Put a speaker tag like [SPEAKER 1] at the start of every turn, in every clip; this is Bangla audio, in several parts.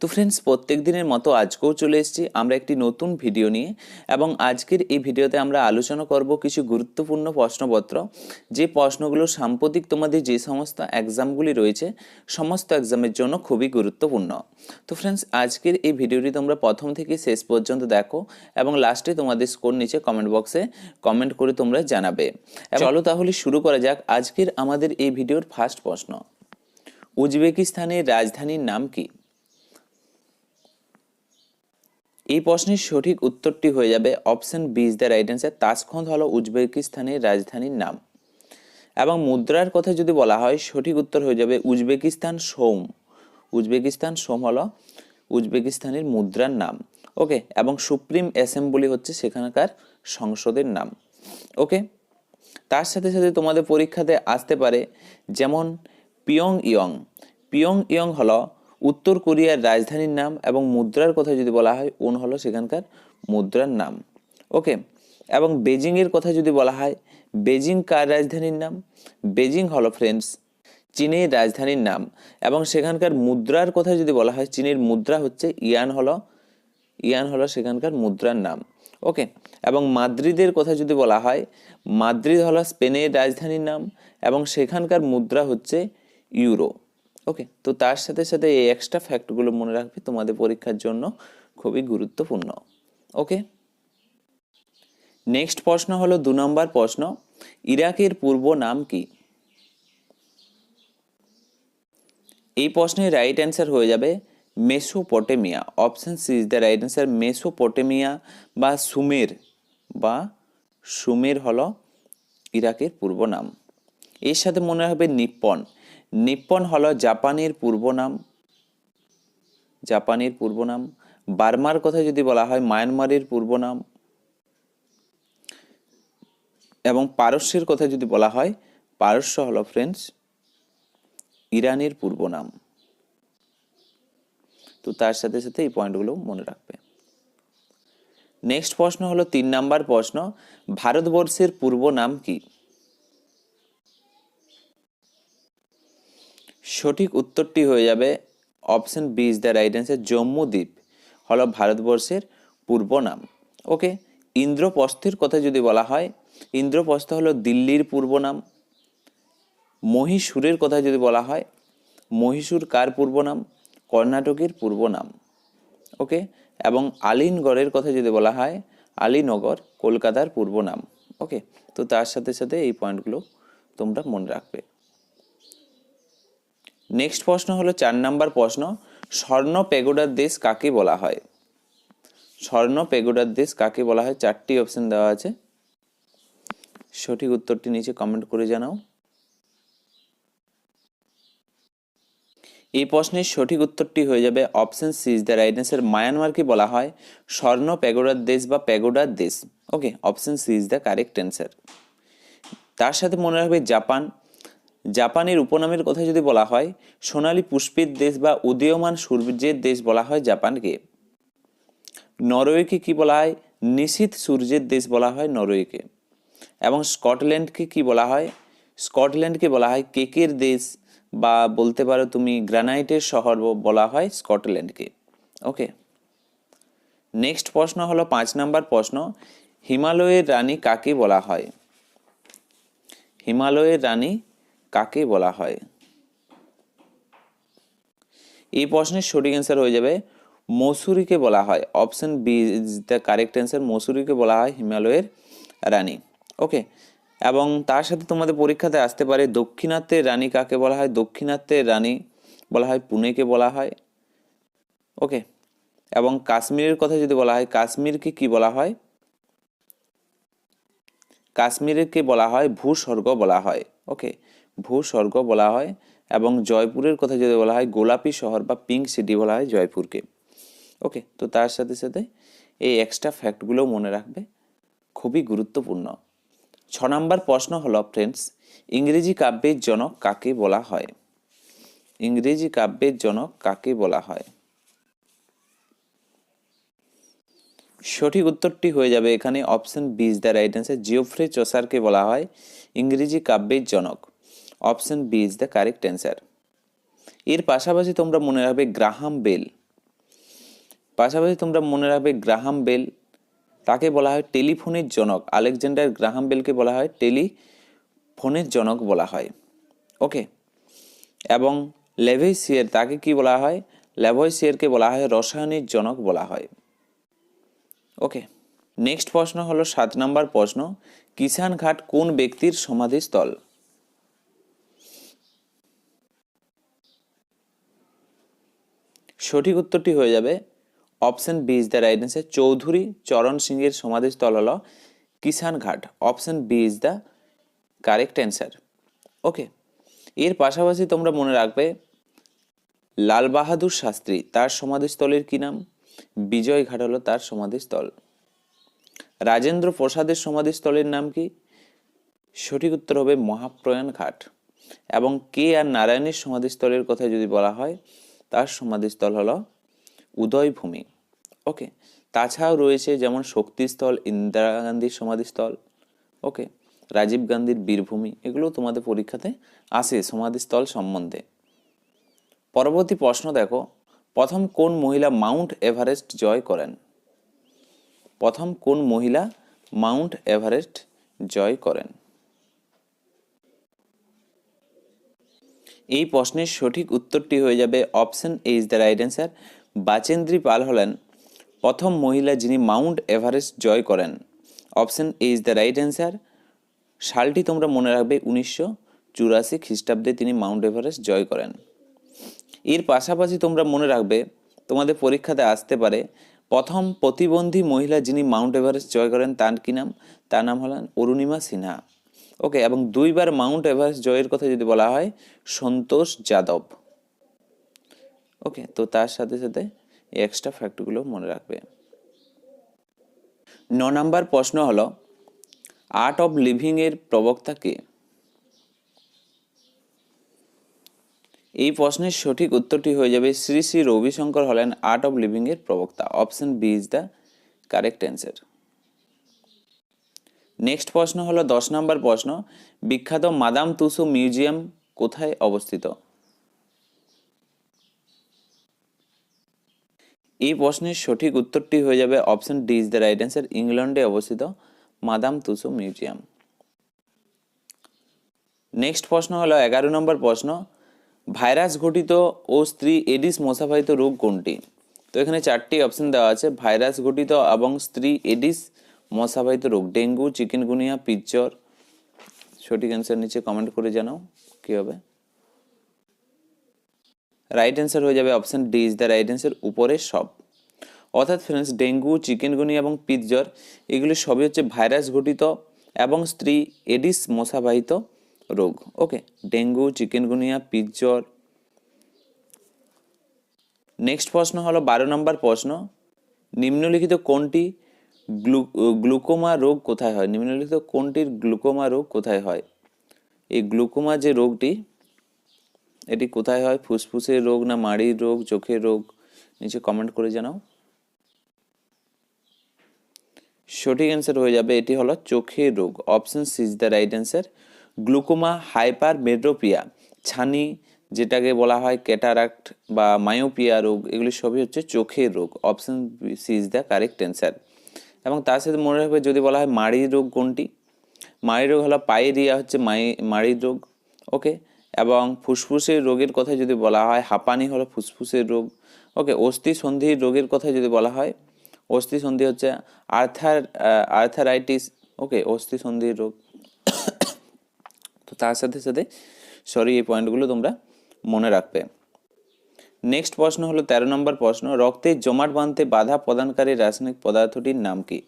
[SPEAKER 1] তো ফ্রেন্ডস প্রত্যেক দিনের মতো আজকেও চলে এসেছি আমরা একটি নতুন ভিডিও নিয়ে এবং আজকের এই ভিডিওতে আমরা আলোচনা করব কিছু গুরুত্বপূর্ণ প্রশ্নপত্র। যে প্রশ্নগুলো সাম্প্রতিক তোমাদের যে সমস্ত এক্সামগুলি রয়েছে সমস্ত এক্সামের জন্য খুবই গুরুত্বপূর্ণ। তো ফ্রেন্ডস আজকের এই ভিডিওটি তোমরা প্রথম থেকে শেষ পর্যন্ত দেখো এবং লাস্টে তোমাদের স্কোর নিচে কমেন্ট বক্সে কমেন্ট করে তোমরা জানাবে। চলো তাহলে শুরু করা যাক আজকের আমাদের এই ভিডিওর ফার্স্ট প্রশ্ন। উজবেকিস্তানের রাজধানীর নাম কি? এই প্রশ্নের সঠিক উত্তরটি হয়ে যাবে option B is the right answer. Tashkent হলো উজবেকিস্তানের রাজধানীর নাম। এবং মুদ্রার কথা যদি বলা হয়, সঠিক উত্তর হয়ে যাবে উজবেকিস্তান সোম। উজবেকিস্তান সোম হলো উজবেকিস্তানের মুদ্রার নাম। ওকে, এবং সুপ্রিম অ্যাসেম্বলি হচ্ছে সেখানকার সংসদের নাম। ওকে, তার সাথে সাথে তোমাদের পরীক্ষাতে আসতে পারে যেমন পিয়ং ইয়ং পিয়ং ইয়ং হলো উত্তর কোরিয়ার রাজধানীর নাম এবং মুদ্রার কথা যদি বলা হয়, উন হলো সেখানকার মুদ্রার নাম। ওকে, এবং বেজিংয়ের কথা যদি বলা হয়, বেজিং কার রাজধানীর নাম? বেজিং হলো ফ্রেন্ডস, চীনের রাজধানীর নাম। এবং সেখানকার মুদ্রার কথা যদি বলা হয়, চীনের মুদ্রা হচ্ছে ইয়ান হলো ইয়ান হলো সেখানকার মুদ্রার নাম। ওকে, এবং মাদ্রিদের কথা যদি বলা হয়, মাদ্রিদ হলো স্পেনের রাজধানীর নাম, এবং সেখানকার মুদ্রা হচ্ছে ইউরো। ওকে তো তার সাথে সাথে এই এক্সট্রা ফ্যাক্টগুলো মনে রাখবে, তোমাদের পরীক্ষার জন্য খুবই গুরুত্বপূর্ণ। ওকে নেক্সট প্রশ্ন হলো দু নম্বর প্রশ্ন, ইরাকের পূর্ব নাম কি? এই প্রশ্নের রাইট অ্যান্সার হয়ে যাবে Mesopotamia. Option C is the right answer Mesopotamia বা সুমের বা সুমের হলো ইরাকের পূর্ব নাম। এর সাথে মনে হবে নিপ্পন। নিপ্পন হল জাপানের পূর্ব নাম। জাপানের পূর্ব নাম। বার্মার কথা যদি বলা হয়, মায়ানমারের পূর্ব নাম। এবং পারস্যের কথা যদি বলা হয়, পারস্য হল ফ্রেন্ডস ইরানের পূর্ব নাম। তো তার সাথে সাথে এই পয়েন্টগুলো মনে রাখবে। নেক্সট প্রশ্ন হলো, তিন নাম্বার প্রশ্ন, ভারতবর্ষের পূর্ব নাম কি? সঠিক উত্তরটি হয়ে যাবে option B is the right answer Jambudvipa হলো ভারতবর্ষের পূর্ব নাম। ওকে, ইন্দ্রপ্রস্থের কথা যদি বলা হয়, ইন্দ্রপ্রস্থ হলো দিল্লির পূর্ব নাম। মহীশূরের কথা যদি বলা হয়, মহীশূর কার পূর্ব নাম? কর্ণাটকের পূর্ব নাম। ওকে, এবং আলিনগড়ের কথা যদি বলা হয়, আলিনগর কলকাতার পূর্ব নাম। ওকে, তো তার সাথে সাথে এই পয়েন্টগুলো তোমরা মনে রাখবে। নেক্সট প্রশ্ন হলো চার নাম্বার প্রশ্ন, স্বর্ণ পেগোডার দেশ কাকে বলা হয়? স্বর্ণ পেগোডার দেশ কাকে বলা হয়? চারটি অপশন দেওয়া আছে। সঠিক উত্তরটি নিচে কমেন্ট করে জানাও। এই প্রশ্নের সঠিক উত্তরটি হয়ে যাবে option C is the right answer মায়ানমারকে বলা হয় স্বর্ণ প্যাগোডার দেশ বা প্যাগোডার দেশ। Okay option C is the correct answer তার সাথে মনে রাখবে জাপান। জাপানের উপনামের কথা যদি বলা হয়, সোনালী পুষ্পের দেশ বা উদীয়মান সূর্যের দেশ বলা হয় জাপানকে। নরওয়েকে কি বলা হয়? নিশীত সূর্যের দেশ বলা হয় নরওয়েকে। এবং স্কটল্যান্ডকে কি বলা হয়? স্কটল্যান্ডকে বলা হয় কেকের দেশ বা বলতে পারো তুমি গ্রানাইটের শহর বলা হয় স্কটল্যান্ডকে। ওকে। নেক্সট প্রশ্ন হলো পাঁচ নাম্বার প্রশ্ন, হিমালয়ের রানী কাকে বলা হয়? হিমালয়ের রানী কাকে বলা হয়? এই প্রশ্নের সঠিক অ্যান্সার হয়ে যাবে মসুরিকে বলা হয়। Option B is the correct answer মসুরিকে বলা হয় হিমালয়ের রানী। ওকে এবং তার সাথে তোমাদের পরীক্ষাতে আসতে পারে দক্ষিণাত্যের রানী কাকে বলা হয়? দক্ষিণাত্যের রানী বলা হয় পুনেকে বলা হয়। ওকে এবং কাশ্মীরের কথা যদি বলা হয়, কাশ্মীরকে কি বলা হয়? কাশ্মীরকে বলা হয়, ভূস্বর্গ বলা হয়। ওকে ভূস্বর্গ বলা হয় এবং জয়পুরের কথা যদি বলা হয়, গোলাপি শহর বা পিঙ্ক সিটি বলা হয় জয়পুরকে। ওকে তো তার সাথে সাথে এই এক্সট্রা ফ্যাক্টগুলো মনে রাখবে, খুবই গুরুত্বপূর্ণ। ছ নম্বর প্রশ্ন হলো ফ্রেন্ডস ইংরেজি কাব্যের জনক কাকে বলা হয়? ইংরেজি কাব্যের জনক কাকে বলা হয়? সঠিক উত্তরটি হয়ে যাবে এখানে option B is the right answer Geoffrey চসারকে বলা হয় ইংরেজি কাব্যের জনক। Option B is the correct answer. এর পাশাপাশি তোমরা মনে রাখবে গ্রাহাম বেল। পাশাপাশি তোমরা মনে রাখবে গ্রাহাম বেল। তাকে বলা হয় টেলিফোনের জনক। আলেকজান্ডার গ্রাহাম বেলকে বলা হয় টেলিফোনের জনক বলা হয়। ওকে? এবং লেভেসিয়ার তাকে কি বলা হয়? লেভয়েসিয়ারকে বলা হয় রসায়নের জনক বলা হয়। ওকে? নেক্সট প্রশ্ন হলো সাত নম্বর প্রশ্ন কিষান ঘাট কোন ব্যক্তির সমাধিস্থল? সঠিক উত্তরটি হয়ে যাবে option B is the right answer Chaudhary Charan সিংয়ের সমাধিস্থল হল Kisan Ghat. Option B is the correct answer. Okay, এর পাশাপাশি তোমরা মনে রাখবে লাল বাহাদুর শাস্ত্রী, তার সমাধিস্থলের কি নাম? বিজয় ঘাট হলো তার সমাধিস্থল। রাজেন্দ্র প্রসাদের সমাধিস্থলের নাম কি? সঠিক উত্তর হবে মহাপ্রয়াণ ঘাট। এবং কে আর নারায়ণের সমাধিস্থলের কথা যদি বলা হয় তার সমাধিস্থল হলো উদয়ভূমি। ওকে, তাছাড়াও রয়েছে যেমন শক্তিস্থল, ইন্দিরা গান্ধীর সমাধিস্থল, ওকে, রাজীব গান্ধীর বীরভূমি এগুলো তোমাদের পরীক্ষাতে আসে সমাধিস্থল সম্বন্ধে। পরবর্তী প্রশ্ন দেখো, প্রথম কোন মহিলা মাউন্ট এভারেস্ট জয় করেন? প্রথম কোন মহিলা মাউন্ট এভারেস্ট জয় করেন? এই প্রশ্নের সঠিক উত্তরটি হয়ে যাবে option A is the right answer. Bachendri Pal হলেন প্রথম মহিলা যিনি মাউন্ট এভারেস্ট জয় করেন। Option A is the right answer. সালটি তোমরা মনে রাখবে উনিশশো চুরাশি খ্রিস্টাব্দে তিনি মাউন্ট এভারেস্ট জয় করেন। এর পাশাপাশি তোমরা মনে রাখবে, তোমাদের পরীক্ষাতে আসতে পারে, প্রথম প্রতিবন্ধী মহিলা যিনি মাউন্ট এভারেস্ট জয় করেন তার কি নাম? তার নাম হলেন অরুণিমা সিনহা। ওকে এবং দুইবার মাউন্ট এভারেস্ট জয়ের কথা যদি বলা হয়, সন্তোষ যাদব। ওকে তো তার সাথে সাথে এই এক্সট্রা ফ্যাক্টগুলো মনে রাখবে। ন নাম্বার প্রশ্ন হলো আর্ট অফ লিভিং এর প্রবক্তা কে? এই প্রশ্নের সঠিক উত্তরটি হয়ে যাবে শ্রী শ্রী রবিশঙ্কর হলেন আর্ট অফ লিভিং এর প্রবক্তা। Option B is the correct answer next প্রশ্ন হলো দশ নম্বর প্রশ্ন, বিখ্যাত মাদাম তুসু মিউজিয়াম কোথায় অবস্থিত? এই প্রশ্নের সঠিক উত্তরটি হয়ে যাবে option D is the right answer ইংল্যান্ডে অবস্থিত মাদাম তুসু মিউজিয়াম। নেক্সট প্রশ্ন হলো এগারো নম্বর প্রশ্ন, ভাইরাস ঘটিত ও স্ত্রী এডিস মশাবাহিত রোগ কোনটি? তো এখানে চারটি অপশন দেওয়া আছে, ভাইরাস ঘটিত এবং স্ত্রী এডিস মশাবাহিত রোগ, ডেঙ্গু, চিকেনগুনিয়া পিচ্চর সঠিক অ্যান্সার নিচে কমেন্ট করে জানাও, কি হবে? রাইট অ্যান্সার হয়ে যাবে option D is the right answer উপরে সব। অর্থাৎ ফ্রেন্ডস ডেঙ্গু, চিকেনগুনিয়া এবং পিৎজ্বর এগুলি সবই হচ্ছে ভাইরাস ঘটিত এবং স্ত্রী এডিস মশাবাহিত রোগ। ওকে ডেঙ্গু, চিকেনগুনিয়া পিৎজ্বর নেক্সট প্রশ্ন হলো বারো নম্বর প্রশ্ন। নিম্নলিখিত কোনটি গ্লু- গ্লুকোমা রোগ কোথায় হয়? নিম্নলিখিত কোনটির গ্লুকোমা রোগ কোথায় হয়? এই গ্লুকোমা যে রোগটি, এটি কোথায় হয়? ফুসফুসের রোগ না মাড়ির রোগ, চোখের রোগ? নিচে কমেন্ট করে জানাও। সঠিক অ্যান্সার হয়ে যাবে, এটি হলো চোখের রোগ। Option C is the right answer glaucoma hypermetropia ছানি, যেটাকে বলা হয় ক্যাটারাক্ট বা মায়োপিয়া রোগ, এগুলি সবই হচ্ছে চোখের রোগ। Option C is the correct answer এবং তার সাথে মনে রাখবে যদি বলা হয় মাড়ির রোগ কোনটি? মাড়ির রোগ হলো পায়েরিয়া হচ্ছে মাই মাড়ির রোগ, ওকে? এবং ফুসফুসের রোগের কথা যদি বলা হয়, হাঁপানি হলো ফুসফুসের রোগ, ওকে? অস্থি সন্ধির রোগের কথা যদি বলা হয়, অস্থি সন্ধি হচ্ছে আর্থার আর্থারাইটিস, ওকে? অস্থি সন্ধির রোগ। তো তার সাথে সাথে সরি এই পয়েন্টগুলো তোমরা মনে রাখবে। নেক্সট প্রশ্ন হলো তেরো নম্বর প্রশ্ন রক্তের জমাট বাঁধতে বাধা প্রদানকারী রাসায়নিক পদার্থটির নাম কি?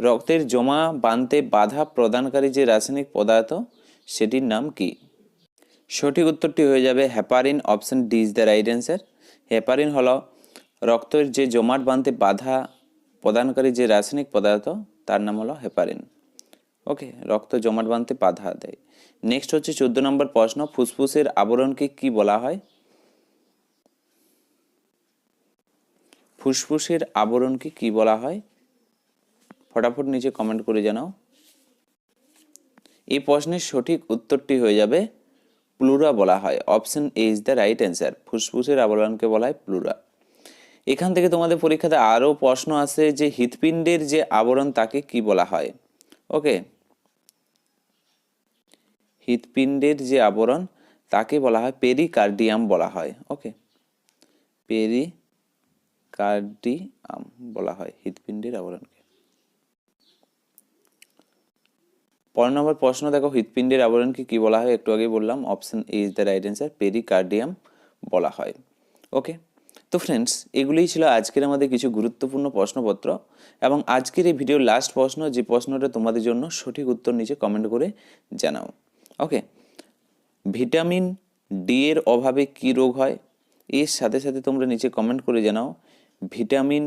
[SPEAKER 1] রক্তের জমা বাঁধতে বাধা প্রদানকারী যে রাসায়নিক পদার্থ, সেটির নাম কি? সঠিক উত্তরটি হয়ে যাবে heparin option D is the right answer. Heparin হলো রক্তের যে জমাট বাঁধতে বাধা প্রদানকারী যে রাসায়নিক পদার্থ, তার নাম হলো হেপারিন। ওকে, রক্ত জমাট বাঁধতে বাধা দেয়। নেক্সট হচ্ছে চোদ্দ নম্বর প্রশ্ন, ফুসফুসের আবরণকে কি বলা হয়? ফুসফুসের আবরণকে কি বলা হয়? ফটাফট নিচে কমেন্ট করে জানাও। এই প্রশ্নের সঠিক উত্তরটি হয়ে যাবে, প্লুরা বলা হয়। Option A is the right answer ফুসফুসের আবরণকে বলা হয় প্লুরা। এখান থেকে তোমাদের পরীক্ষাতে আরও প্রশ্ন আসে যে হৃৎপিণ্ডের যে আবরণ তাকে কি বলা হয়? ওকে হৃৎপিণ্ডের যে আবরণ তাকে বলা হয় পেরিকার্ডিয়াম বলা হয়। ওকে পেরিকার্ডিয়াম বলা হয় হৃৎপিণ্ডের আবরণকে। পনেরো নম্বর প্রশ্ন, দেখো হৃৎপিণ্ডের আবরণকে কি বলা হয়? একটু আগেই বললাম option A is the right answer pericardium বলা হয়। ওকে তো ফ্রেন্ডস এগুলোই ছিল আজকের আমাদের কিছু গুরুত্বপূর্ণ প্রশ্নপত্র এবং আজকের এই ভিডিওর লাস্ট প্রশ্ন, যে প্রশ্নটা তোমাদের জন্য সঠিক উত্তর নিচে কমেন্ট করে জানাও। ওকে ভিটামিন ডি এর অভাবে কি রোগ হয়? এর সাথে সাথে তোমরা নিচে কমেন্ট করে জানাও। ভিটামিন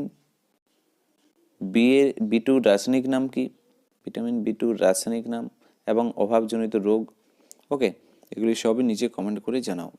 [SPEAKER 1] বি এর বি টু রাসায়নিক নাম কি? ভিটামিন বি টু রাসায়নিক নাম এবং অভাবজনিত রোগ। ওকে, এগুলি সবই নিচে কমেন্ট করে জানাও।